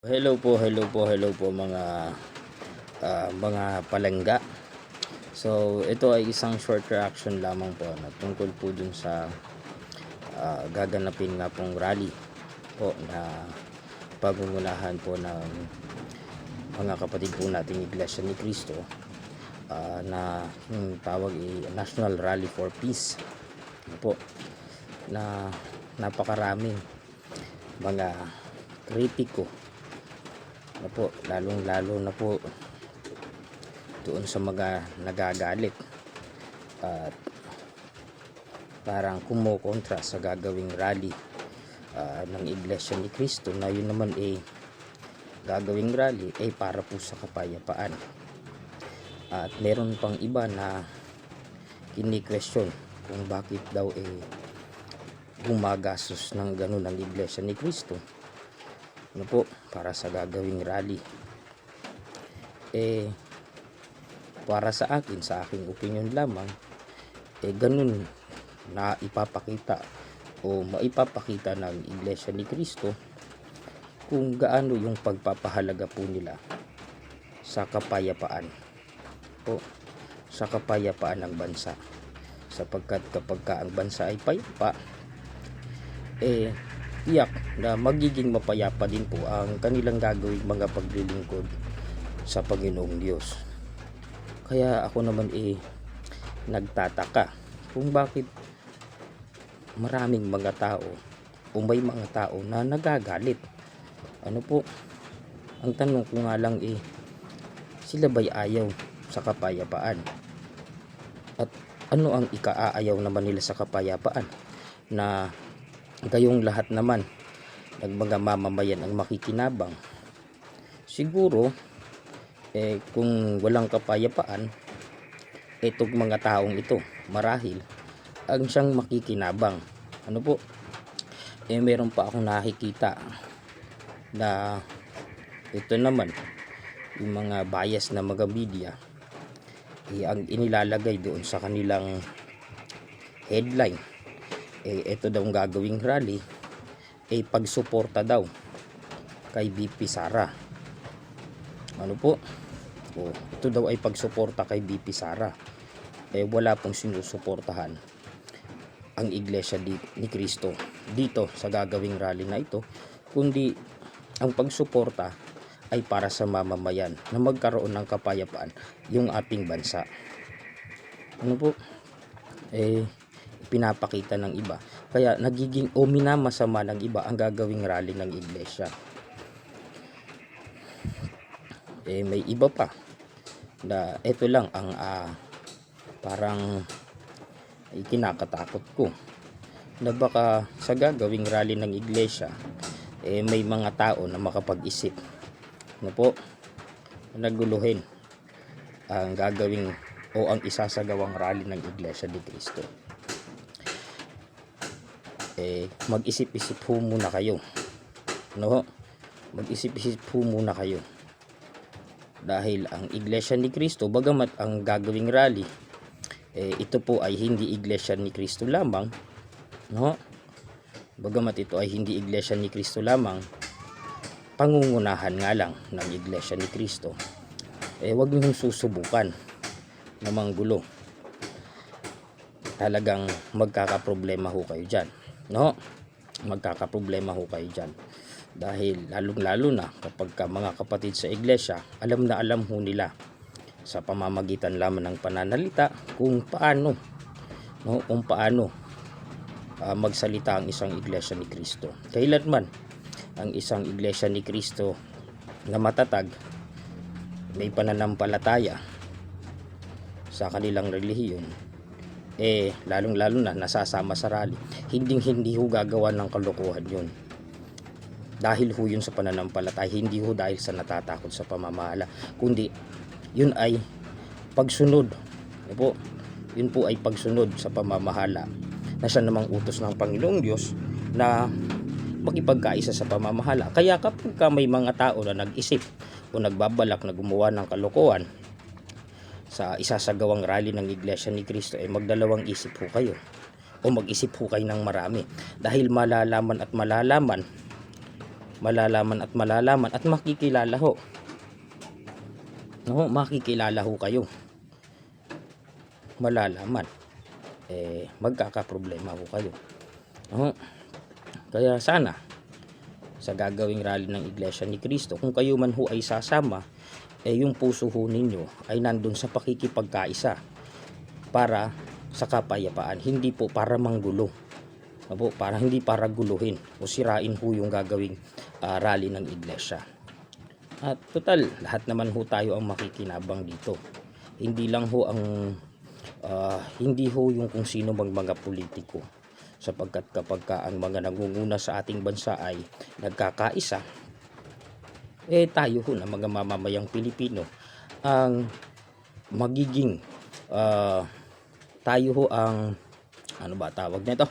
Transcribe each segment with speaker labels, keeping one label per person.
Speaker 1: Hello po, hello po, hello po mga ah, mga palangga. So, ito ay isang short reaction lamang po na tungkol po dun sa ah, gaganapin nga pong rally po na pagungunahan po ng mga kapatid po nating Iglesia ni Cristo ah, na yung tawag ay National Rally for Peace Ano po na napakaraming mga kritiko na po lalong lalo na po doon sa mga nagagalit at parang kumukontra sa gagawing rally ah, ng Iglesia ni Cristo na yun naman eh gagawing rally ay para po sa kapayapaan. At meron pang iba na kini-question kung bakit daw eh gumagastos ng ganun ang Iglesia ni Cristo ano po, para sa gagawing rally. Eh, para sa akin, sa aking opinion lamang, eh ganun na ipapakita o maipapakita ng Iglesia ni Cristo kung gaano yung pagpapahalaga po nila sa kapayapaan po sa kapayapaan ng bansa sapagkat kapag ka ang bansa ay payapa eh tiyak na magiging mapayapa din po ang kanilang gagawing mga paglilingkod sa Panginoong Diyos. Kaya ako naman eh nagtataka kung bakit maraming mga tao o may mga tao na nagagalit. Ano po? Ang tanong ko nga lang eh sila ba'y ayaw sa kapayapaan? At ano ang ikaaayaw naman nila sa kapayapaan? Na gayong lahat naman ng mga mamamayan ang makikinabang. Siguro eh kung walang kapayapaan itong mga taong ito marahil ang siyang makikinabang. Ano po? Eh meron pa akong nakikita na ito naman yung mga bias na mga media eh, ang inilalagay doon sa kanilang headline eh ito daw ang gagawing rally. Eh pagsuporta daw kay BP Sara. Ano po? Oh, ito daw ay pagsuporta kay BP Sara. Eh wala pong sinusuportahan ang iglesia di, ni Kristo dito sa gagawing rally na ito kundi ang pagsuporta ay para sa mamamayan na magkaroon ng kapayapaan yung ating bansa. Ano po? Eh pinapakita ng iba. Kaya nagiging o minamasama ng iba ang gagawing rally ng iglesia. Eh may iba pa na ito lang ang ah, parang ikinakatakot ko na baka sa gagawing rally ng iglesia eh may mga tao na makapag-isip na po naguluhin ang gagawing o ang isasagawang rally ng Iglesia ni Cristo eh, mag-isip-isip po muna kayo. No? Mag-isip-isip po muna kayo. Dahil ang Iglesia ni Cristo, bagamat ang gagawing rally, eh, ito po ay hindi Iglesia ni Cristo lamang. No? Bagamat ito ay hindi Iglesia ni Cristo lamang, pangungunahan nga lang ng Iglesia ni Cristo. Eh, wag niyong susubukan na manggulo. Talagang magkakaproblema ho kayo dyan no? Magkakaproblema ho kayo dyan. Dahil lalong lalo na kapag ka mga kapatid sa iglesia alam na alam ho nila sa pamamagitan lamang ng pananalita kung paano no? Kung paano uh, magsalita ang isang iglesia ni Kristo. Kailanman ang isang iglesia ni Kristo na matatag may pananampalataya sa kanilang relihiyon eh lalong lalo na nasasama sa rally. Hindi hindi ho gagawa ng kalokohan yun. Dahil ho yun sa pananampalatay hindi ho dahil sa natatakot sa pamamahala kundi yun ay pagsunod. Po yun po ay pagsunod sa pamamahala na siya namang utos ng Panginoong Diyos na makipagkaisa sa pamamahala. Kaya kapag ka may mga tao na nag-isip o nagbabalak na gumawa ng kalokohan sa isasagawang rally ng Iglesia ni Cristo ay magdalawang isip po kayo o mag-isip po kayo ng marami dahil malalaman at malalaman malalaman at malalaman at makikilala ho. No, makikilala ho kayo. Malalaman. Eh, magkakaproblema ho kayo. No? Kaya sana sa gagawing rally ng Iglesia ni Cristo, kung kayo man ho ay sasama, eh yung puso ho ninyo ay nandun sa pakikipagkaisa para sa kapayapaan, hindi po para manggulo. Opo, para hindi para guluhin o sirain ho yung gagawing ah, rally ng iglesia. At total, lahat naman ho tayo ang makikinabang dito. Hindi lang ho ang ah, hindi ho yung kung sino mang mga politiko. Sapagkat kapag ka ang mga nangunguna sa ating bansa ay nagkakaisa, eh tayo ho na mga mamamayang Pilipino ang magiging ah, tayo ho ang ano ba tawag nito?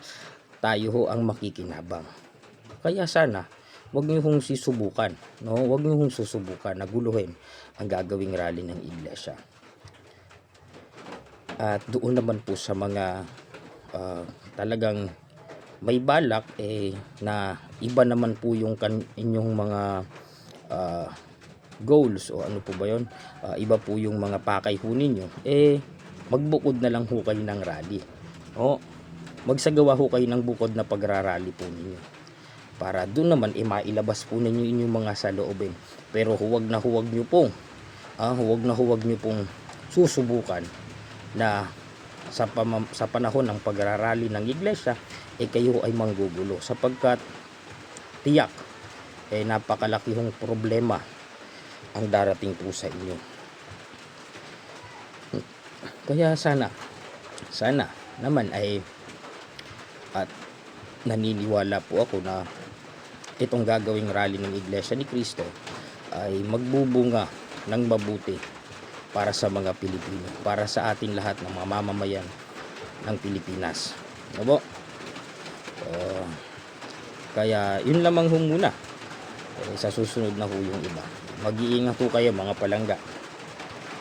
Speaker 1: Tayo ho ang makikinabang. Kaya sana wag niyo hong sisubukan, no? Wag niyo hong susubukan na guluhin ang gagawing rally ng iglesia. At doon naman po sa mga ah, talagang may balak eh na iba naman po yung kan inyong mga ah, goals o ano po ba yon iba po yung mga pakay ho ninyo. Eh magbukod na lang ho kayo ng rally. O magsagawa ho kayo ng bukod na pagrarally po ninyo. Para doon naman eh mailabas po ninyo inyong mga saloobin pero huwag na huwag nyo pong ah, huwag na huwag nyo pong susubukan na sa, sa panahon ng pagrarally ng iglesia eh kayo ay manggugulo sapagkat tiyak eh napakalaki hong problema ang darating po sa inyo. Kaya sana sana naman ay at naniniwala po ako na itong gagawing rally ng Iglesia ni Cristo ay magbubunga ng mabuti para sa mga Pilipino, para sa atin lahat ng mga mamamayan ng Pilipinas. Ano po? Uh, kaya yun lamang ho muna. Eh, sa susunod na ho yung iba. Mag-iingat ho kayo mga palangga.